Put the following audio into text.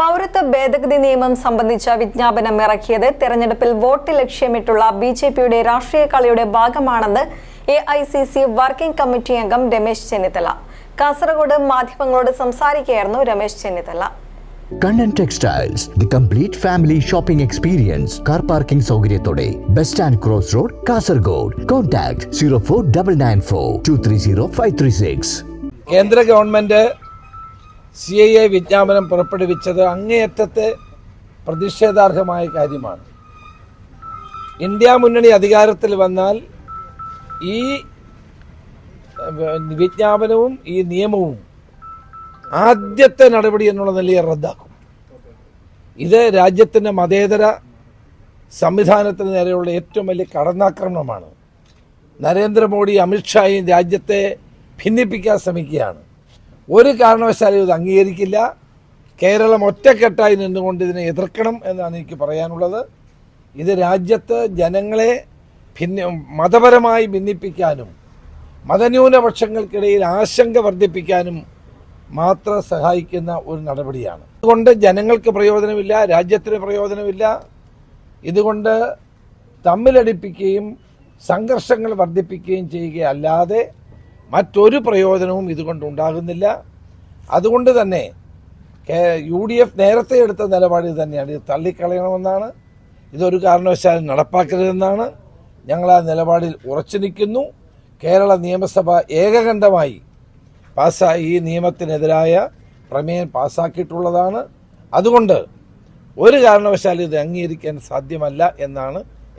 പൗരത്വ ഭേദഗതി നിയമം സംബന്ധിച്ച വിജ്ഞാപനം ഇറക്കിയത് തെരഞ്ഞെടുപ്പിൽ വോട്ട് ലക്ഷ്യമിട്ടുള്ള ബി ജെ പിയുടെ രാഷ്ട്രീയ കളിയുടെ ഭാഗമാണെന്ന് A I C C working committee അംഗം രമേശ് ചെന്നിത്തല. കാസർഗോഡ് മാധ്യമങ്ങളോട് സംസാരിക്കുകയായിരുന്നു Ramesh Chennithala. Kannan Textiles the complete family shopping experience car parking സൗകര്യത്തോടെ bus stand cross road Kasaragod. Contact zero four double nine four two three zero five three six കേന്ദ്ര government C I A വിജ്ഞാപനം പുറപ്പെടുവിച്ചത് അങ്ങേയറ്റത്തെ പ്രതിഷേധാർഹമായ കാര്യമാണ്. India മുന്നണി അധികാരത്തിൽ വന്നാൽ ഈ വിജ്ഞാപനവും ഈ നിയമവും ആദ്യത്തെ നടപടി എന്നുള്ള നിലയിൽ റദ്ദാക്കും. ഇത് രാജ്യത്തിന്റെ മതേതര സംവിധാനത്തിന് നേരെയുള്ള ഏറ്റവും വലിയ കടന്നാക്രമണമാണ്. നരേന്ദ്രമോദി അമിത്ഷായും രാജ്യത്തെ ഭിന്നിപ്പിക്കാൻ ശ്രമിക്കുകയാണ്. ഒരു കാരണവശാലും ഇത് അംഗീകരിക്കില്ല. കേരളം ഒറ്റക്കെട്ടായി നിന്നുകൊണ്ട് ഇതിനെ എതിർക്കണം എന്നാണ് എനിക്ക് പറയാനുള്ളത്. ഇത് രാജ്യത്ത് ജനങ്ങളെ ഭിന്ന മതപരമായി ഭിന്നിപ്പിക്കാനും മതന്യൂനപക്ഷങ്ങൾക്കിടയിൽ ആശങ്ക വർദ്ധിപ്പിക്കാനും മാത്രം സഹായിക്കുന്ന ഒരു നടപടിയാണ്. അതുകൊണ്ട് ജനങ്ങൾക്ക് പ്രയോജനമില്ല രാജ്യത്തിന് പ്രയോജനമില്ല. ഇതുകൊണ്ട് തമ്മിലടിപ്പിക്കുകയും സംഘർഷങ്ങൾ വർദ്ധിപ്പിക്കുകയും ചെയ്യുകയല്ലാതെ മറ്റൊരു പ്രയോജനവും ഇതുകൊണ്ട് ഉണ്ടാകുന്നില്ല. അതുകൊണ്ട് തന്നെ യു ഡി എഫ് നേരത്തെ എടുത്ത നിലപാട് ഇത് തന്നെയാണ്. ഇത് തള്ളിക്കളയണമെന്നാണ്. ഇതൊരു കാരണവശാലും നടപ്പാക്കരുതെന്നാണ്. ഞങ്ങൾ ആ നിലപാടിൽ ഉറച്ചു നിൽക്കുന്നു. കേരള നിയമസഭ ഏകകണ്ഠമായി പാസ്സായി ഈ നിയമത്തിനെതിരായ പ്രമേയം പാസ്സാക്കിയിട്ടുള്ളതാണ്. അതുകൊണ്ട് ഒരു കാരണവശാലും ഇത് അംഗീകരിക്കാൻ സാധ്യമല്ല എന്നാണ്